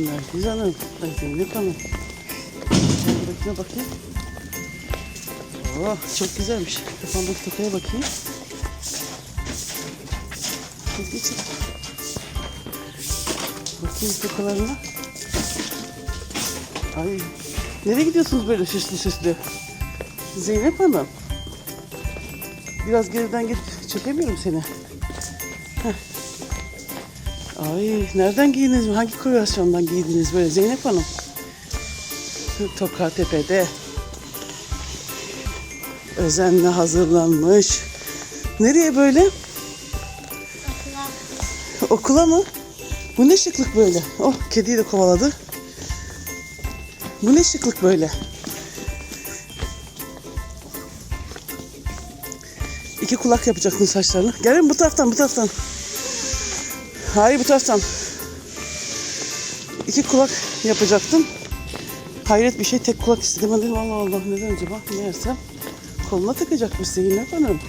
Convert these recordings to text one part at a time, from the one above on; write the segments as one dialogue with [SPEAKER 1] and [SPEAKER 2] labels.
[SPEAKER 1] Oo Nergiz Hanım. Ay Zeynep Hanım. Gel buradakine bakayım. Oh çok güzelmiş. Kafamdaki tokaya bakayım. Çok geçin. Bakayım tokalarına. Ay nereye gidiyorsunuz böyle süslü süslü? Zeynep Hanım. Biraz geriden git. Çekemiyorum seni. Ay nereden giydiniz? Hangi kreasyondan giydiniz böyle Zeynep Hanım? Toka Tepe'de. Özenle hazırlanmış. Nereye böyle? Okula mı? Bu ne şıklık böyle? Oh kediyi de kovaladı. Bu ne şıklık böyle? İki kulak yapacaktın saçlarını. Gelin bu taraftan bu taraftan. Hayır bu taraftan. İki kulak yapacaktım. Hayret bir şey tek kulak istedim. Dedim Allah Allah neden acaba? Meğersem koluna takacakmış Zeynep Hanım.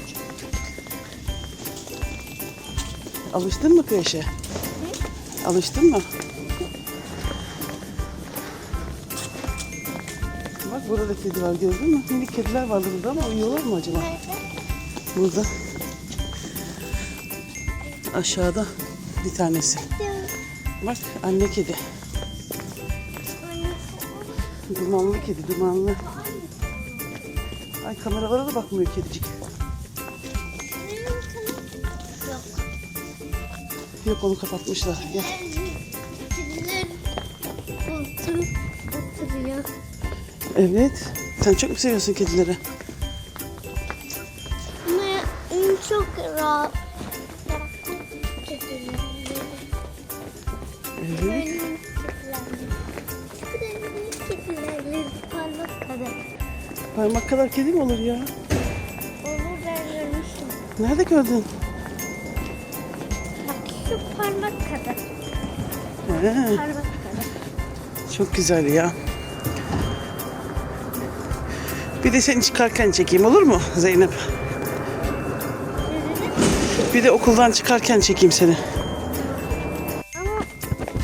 [SPEAKER 1] Alıştın mı kreşe? Alıştın mı? Bak burada da kedi var gördün mü? Minik kediler vardı burada ama uyuyorlar mı acaba? Burada. Aşağıda bir tanesi. Bak anne kedi. Dumanlı kedi dumanlı. Ay kameralara da bakmıyor kedicik. Yok onu kapatmışlar. Gel. Evet. Sen çok mu seviyorsun kedileri?
[SPEAKER 2] Ama çok rahat. Kediler. Kedilerim parmak kadar.
[SPEAKER 1] Parmak kadar kedi mi olur ya?
[SPEAKER 2] Onu ben görmüştüm.
[SPEAKER 1] Nerede gördün?
[SPEAKER 2] Bak şu parmak kadar.
[SPEAKER 1] He,
[SPEAKER 2] Parmak kadar.
[SPEAKER 1] çok güzel ya. Bir de seni çıkarken çekeyim olur mu Zeynep? Bir de okuldan çıkarken çekeyim seni.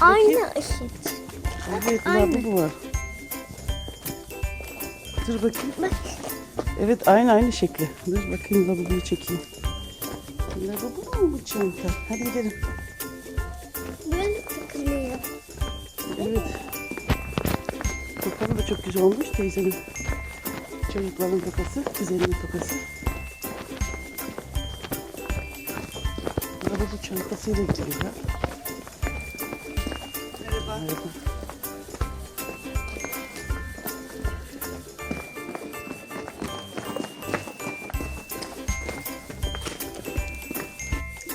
[SPEAKER 2] Aynı ışık.
[SPEAKER 1] Evet,
[SPEAKER 2] Aynı.
[SPEAKER 1] bu var. Dur bakayım.
[SPEAKER 2] Bak
[SPEAKER 1] Evet, aynı aynı şekli. Dur bakayım lavaboyu çekeyim. Lavabo mu bu çanta? Hadi gidelim.
[SPEAKER 2] böyle takılıyor.
[SPEAKER 1] Evet. Tokalı da çok güzel olmuş teyzenin. Çocukların tokası, güzelin tokası. Lavabo çantasıyla gidiyor.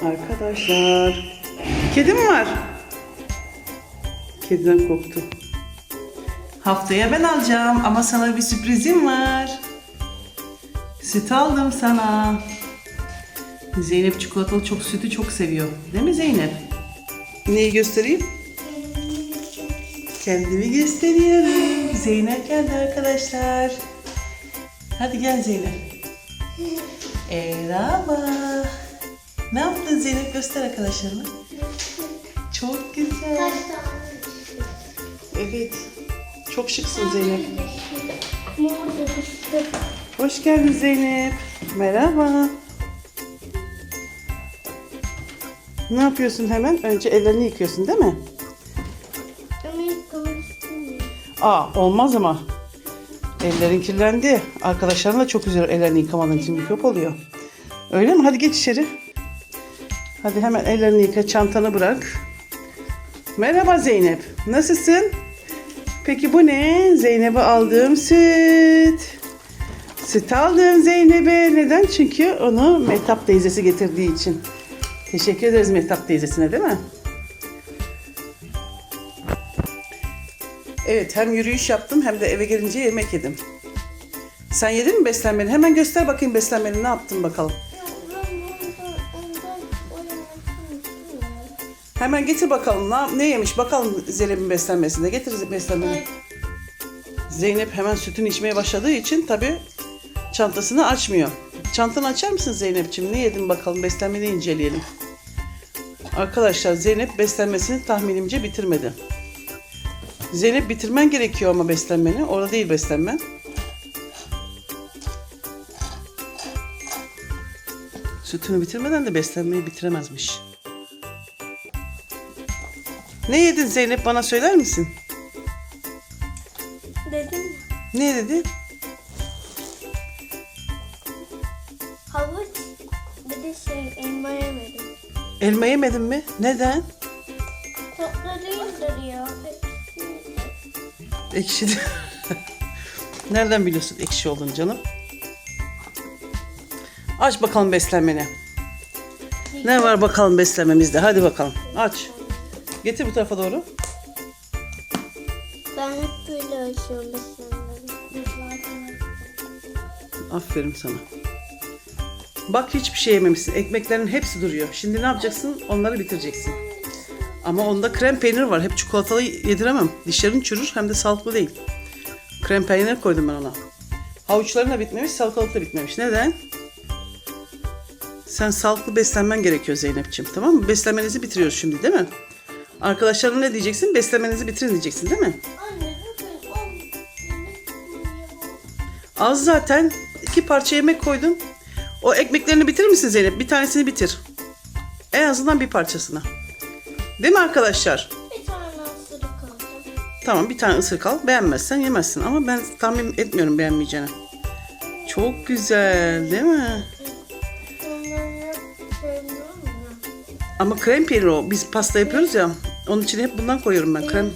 [SPEAKER 1] Arkadaşlar, kedi mi var? Kediden korktu. Haftaya ben alacağım ama sana bir sürprizim var. Süt aldım sana. Zeynep çikolatalı çok sütü çok seviyor. Değil mi Zeynep? Neyi göstereyim? Kendimi gösteriyorum. Zeynep geldi arkadaşlar. Hadi gel Zeynep. Merhaba. Ne yaptın Zeynep? Göster arkadaşlarına. Çok güzel. Evet. Çok şıksın Zeynep. Hoş geldin Zeynep. Merhaba. Ne yapıyorsun hemen? Önce ellerini yıkıyorsun değil mi? Aa olmaz ama. Ellerin kirlendi. Arkadaşların da çok üzülür ellerini yıkamadığın için mikrop oluyor. Öyle mi? Hadi geç içeri. Hadi hemen ellerini yıka, çantanı bırak. Merhaba Zeynep. Nasılsın? Peki bu ne? Zeynep'e aldığım süt. Süt aldım Zeynep'e. Neden? Çünkü onu Mehtap teyzesi getirdiği için. Teşekkür ederiz Mehtap teyzesine değil mi? Evet hem yürüyüş yaptım hem de eve gelince yemek yedim. Sen yedin mi beslenmeni? Hemen göster bakayım beslenmeni ne yaptın bakalım. Hemen getir bakalım ne, ne yemiş bakalım Zeynep'in beslenmesinde. Getir beslenmeni. Zeynep hemen sütünü içmeye başladığı için tabi çantasını açmıyor. Çantanı açar mısın Zeynep'ciğim? Ne yedin bakalım beslenmeni inceleyelim. Arkadaşlar Zeynep beslenmesini tahminimce bitirmedi. Zeynep bitirmen gerekiyor ama beslenmeni. Orada değil beslenmen. Sütünü bitirmeden de beslenmeyi bitiremezmiş. Ne yedin Zeynep bana söyler misin?
[SPEAKER 2] Dedim.
[SPEAKER 1] Ne dedi?
[SPEAKER 2] Havuç bir de şey elma yemedim.
[SPEAKER 1] Elma yemedin mi? Neden?
[SPEAKER 2] Tatlı değildir ya.
[SPEAKER 1] Ekşi. Nereden biliyorsun ekşi olduğunu canım? Aç bakalım beslenmeni. Ne var bakalım beslenmemizde? Hadi bakalım. Aç. Getir bu tarafa doğru.
[SPEAKER 2] Ben hep böyle açıyorum beslenmeyi.
[SPEAKER 1] Aferin sana. Bak hiçbir şey yememişsin. Ekmeklerin hepsi duruyor. Şimdi ne yapacaksın? Onları bitireceksin. Ama onda krem peynir var. Hep çikolatalı yediremem. Dişlerin çürür hem de sağlıklı değil. Krem peynir koydum ben ona. Havuçların da bitmemiş, salatalık da bitmemiş. Neden? Sen sağlıklı beslenmen gerekiyor Zeynep'ciğim. Tamam mı? Beslenmenizi bitiriyoruz şimdi değil mi? Arkadaşlarına ne diyeceksin? Beslenmenizi bitirin diyeceksin değil mi? Az zaten. iki parça yemek koydum. O ekmeklerini bitirir misin Zeynep? Bir tanesini bitir. En azından bir parçasını. Değil mi arkadaşlar?
[SPEAKER 2] bir tane ısırık aldım.
[SPEAKER 1] Tamam bir tane ısırık al. Beğenmezsen yemezsin. Ama ben tahmin etmiyorum beğenmeyeceğini. Çok güzel değil mi? Ama krem peyniri o. Biz pasta yapıyoruz ya. Onun için hep bundan koyuyorum ben. Krem.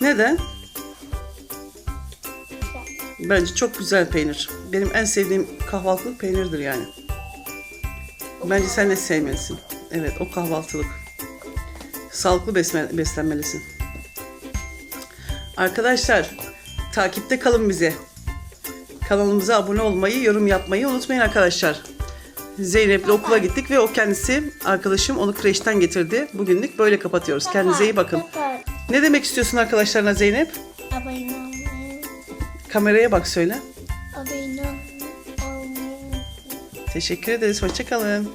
[SPEAKER 1] Neden? Bence çok güzel peynir. Benim en sevdiğim kahvaltılık peynirdir yani. Bence sen de sevmelisin. Evet o kahvaltılık. Sağlıklı besme- beslenmelisin. Arkadaşlar takipte kalın bize. Kanalımıza abone olmayı, yorum yapmayı unutmayın arkadaşlar. Zeynep'le okula gittik ve o kendisi arkadaşım onu kreşten getirdi. Bugünlük böyle kapatıyoruz. Kendinize iyi bakın. Ne demek istiyorsun arkadaşlarına Zeynep?
[SPEAKER 2] Abone olmayı.
[SPEAKER 1] Kameraya bak söyle. Teşekkür ederiz. Hoşçakalın.